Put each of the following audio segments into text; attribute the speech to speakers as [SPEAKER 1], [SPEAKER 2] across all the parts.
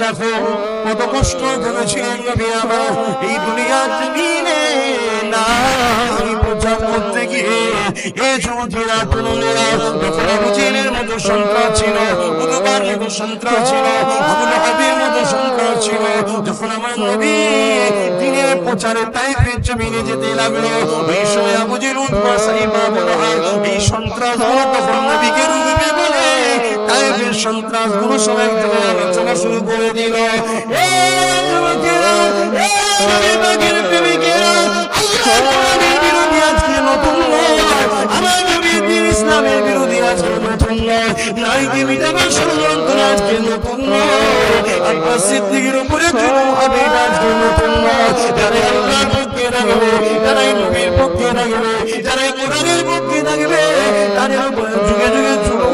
[SPEAKER 1] দেখো, কত কষ্ট করেছিলেন নবী এই সন্ত্রাস ছিল সন্ত্রাস সন্ত্রাস যখন আমার নবী দিনের প্রচারে তাইফের জমিনে যেতে লাগল, ওই সময় আবু জেল উদ্বা সাইবা বলা হয়, এই সন্ত্রাসগুলো তখন নবীকে রুখবে বলে তাইফের সন্ত্রাসগুলো সবাই আলোচনা শুরু করে দিল ইসলামের বিরোধী আজকে নতুন নয়। নারীকে মিটাবার ষড়যন্ত্র আজকে নতুন নয়। আব্বাস সিদ্দিকের উপরে জুলুম হবে আজকে নতুন নয়। যারা আল্লাহর পক্ষে থাকবে, যারাই নবীর পক্ষে থাকবে, যারাই কোরআনের পক্ষে থাকবে, তাদের উপরে যুগে যুগে জুলুম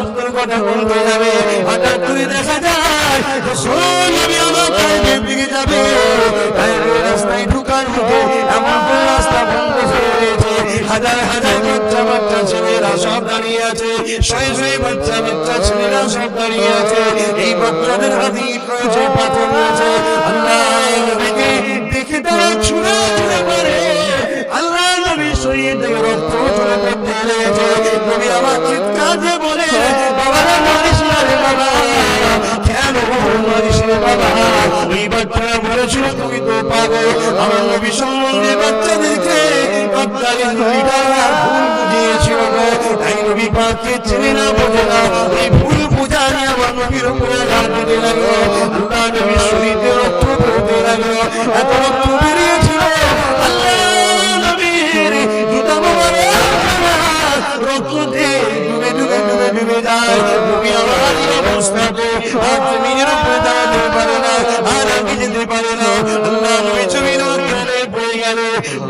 [SPEAKER 1] সত্যের কথা বলতে যাবে, হঠাৎ করে দেখা যায় দিকে যাবে। রাস্তায় ঢুকার মুখে রাস্তা বন্ধ হয়ে রয়েছে হাজার হাজার বাচ্চা বাচ্চা ছেলেরা সব দাঁড়িয়ে আছে, শয়ে শয়ে বাচ্চা বাচ্চা ছেলেরা সব দাঁড়িয়ে আছে। এই বাচ্চাদের হাতে রয়েছে পাথর রয়েছে দেখে তারা ছুড়ে নবী সম্বন্ধে বাচ্চাদেরকে বাচ্চাদের নবীটা ভুল বুঝিয়েছিল তাই নবী পাককে চিনে না বোঝে না। এই ভুল বুঝা নিয়ে আমার নবীর উপরে হাত দিতে লাগল আল্লাহ নবীর শরীরে রক্ত পড়তে লাগল এত রক্ত বেরিয়েছিল। আল্লাহ নবীর জুতা মোবারক রক্ত দিয়ে ডুবে ডুবে ডুবে ডুবে যায়। নবী আমার অবস্থাতে আর জমিনের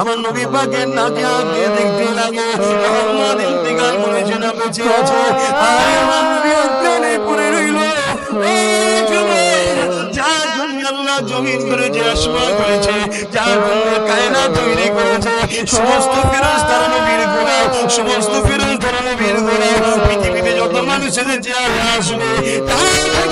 [SPEAKER 1] আমার নবী পাকের নাকে আগে দেখতে লাগে। মোহাম্মদ ইন্তিকাল করেছে না বেঁচে আছে। আর আমার নবী অজ্ঞানে পড়ে রইল। জন্য কায়না তৈরি সমস্ত নবীর গোলাম সমস্ত পৃথিবীতে যত মানুষের চেহারা আসবে, তার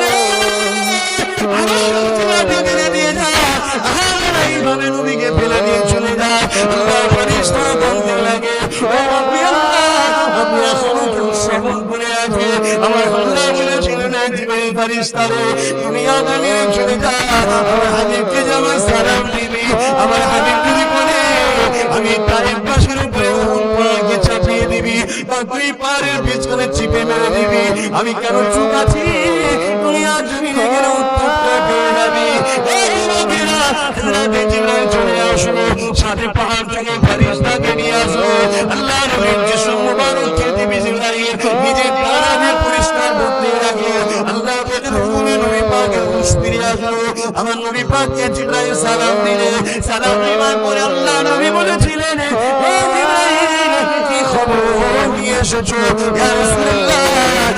[SPEAKER 1] ফারিস্তারে তুমি আগামী চলে আমার হাবিবকে যেমন সালাম দিবি, আমার হাবিব যদি বলে, আমি তারের পাশের উপরে চাপিয়ে দিবি বা তুই পাহাড়ের পিছনে চিপে মেরে দিবি। আমি কেন চুপ আছি? আজ জমিনে গেলে উত্তরটা পেয়ে যাবি। চলে আসলো সাথে পাহাড় থেকে আমার নবী পাককে জিবরাইল সালাম দিলে সালাম দেওয়ার পরে আল্লাহ নবী বলেছিলেন, হে জিবরাইল, কি খবর? নিয়ে এসেছ? ইয়া রাসূলুল্লাহ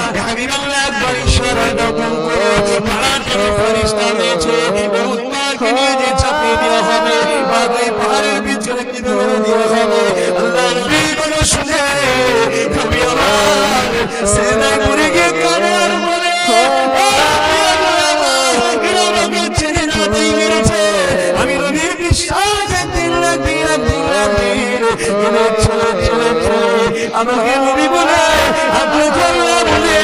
[SPEAKER 1] ইয়া হাবিবাল্লাহ একবার ইশারা দাও থেকে ফেরেশতা রয়েছে উম্মাকে নিয়ে যে চাপিয়ে দেওয়া হবে বাদে পাহাড়ের পিছনে কি দেওয়া হবে আমাকে নবী বলে আপনি জানলা বলে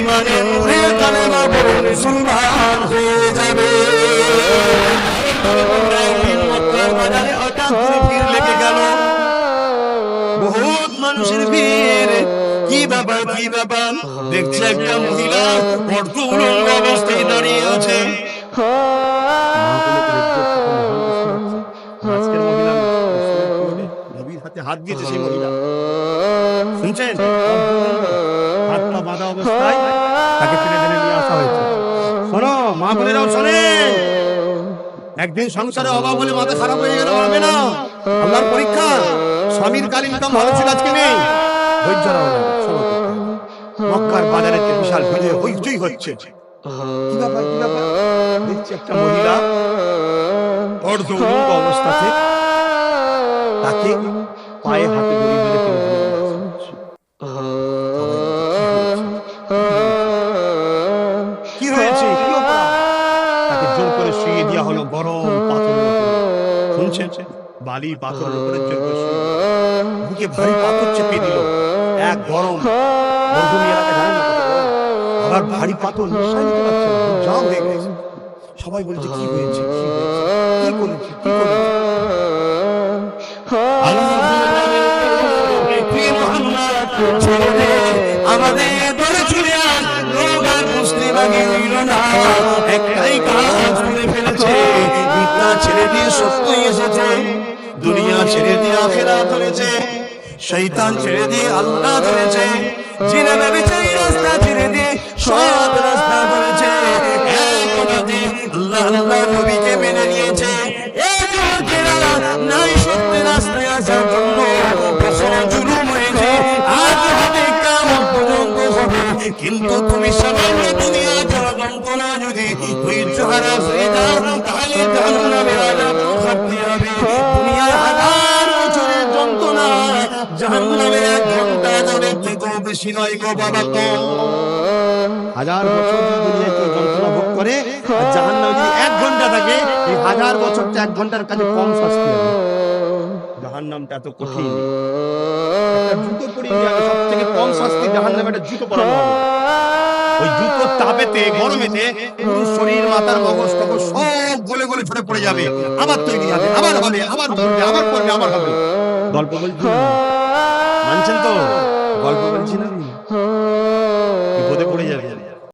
[SPEAKER 1] ইমানের মুখে কানে না বলে মুসলমান হয়ে যাবে কি ব্যাপার কি ব্যাপার দেখছে একটা মহিলা উলঙ্গ অবস্থায় দাঁড়িয়ে আছে
[SPEAKER 2] হাতে দিয়েছে সেই মহিলা। শুনছেন? হাত পা বাঁধা অবস্থায় তাকে টেনে টেনে নিয়ে আসা হয়েছে। শোনো, মা বোনেরাও শোনেন একদিন সংসারে অভাব হলে মাথা খারাপ হয়ে গেলে হবে না। আল্লাহর পরীক্ষা। স্বামীর কাল ইনকাম ভালো ছিল, আজকে নেই। ধৈর্য মক্কার বাজারে বিশাল ভিড়ে হইচই হচ্ছে। কি ব্যাপার কি ব্যাপার? দেখছি একটা মহিলা অর্ধ অবস্থাতে তাকে পায়ে হাতে বেঁধে টেনে টেনে নিয়ে আসা হচ্ছে। কি হয়েছে? তাকে জোর করে শুয়ে দেওয়া হলো গরম পাথরের শুনছেন? বালি পাথরের উপরে বুকে ভারী পাথর চেপে দিল। এক গরম মরুভূমি এলাকা জানেন না আবার ভারী পাথর নিঃশ্বাস নিতে পারছে না সবাই বলছে কি হয়েছে? কি হয়েছে? কি করেছে? কি করেছে?
[SPEAKER 1] আমাদের দলে আস রোগ আর মুসলিম আগে হইল না একটাই কাজ করে ফেলেছে মিথ্যা ছেড়ে দিয়ে সত্যই এসেছে দুনিয়া ছেড়ে দিয়ে আখেরা ধরেছে শৈতান ছেড়ে দিয়ে আল্লাহ ধরেছে। জিনা কিন্তু তুমি সামান্য দুনিয়া যাওয়া যন্ত্রণা যদি ধৈর্য হারা হয়ে যাও, তাহলে জাহান্নামে আজাব খাটতে হবে। দুনিয়ার হাজার বছরের যন্ত্রণা জাহান্নামে এক ঘণ্টা যাবে থেকেও বেশি নয় গো বাবা কম
[SPEAKER 2] হাজার বছর দুনিয়ায় কেউ যন্ত্রণা ভোগ করে জাহান্নামে এক ঘণ্টা থাকে, এই হাজার বছরটা এক ঘণ্টার কাছে কম শাস্তি হবে। জাহান্নামটা এত কঠিন। জুতো পরিয়ে গেলে সব থেকে কম শাস্তি জাহান্নামে একটা জুতো পরানো ওই জুতো তাপেতে গরমেতে পুরো শরীর মাথার মগজ টগজ সব গলে গলে ছড়ে পড়ে যাবে। আবার তৈরি হবে আবার হবে আবার করবে আবার করবে আবার হবে। গল্প বলছি মানছেন তো? গল্প বলছি না বিপদে পড়ে যাবে।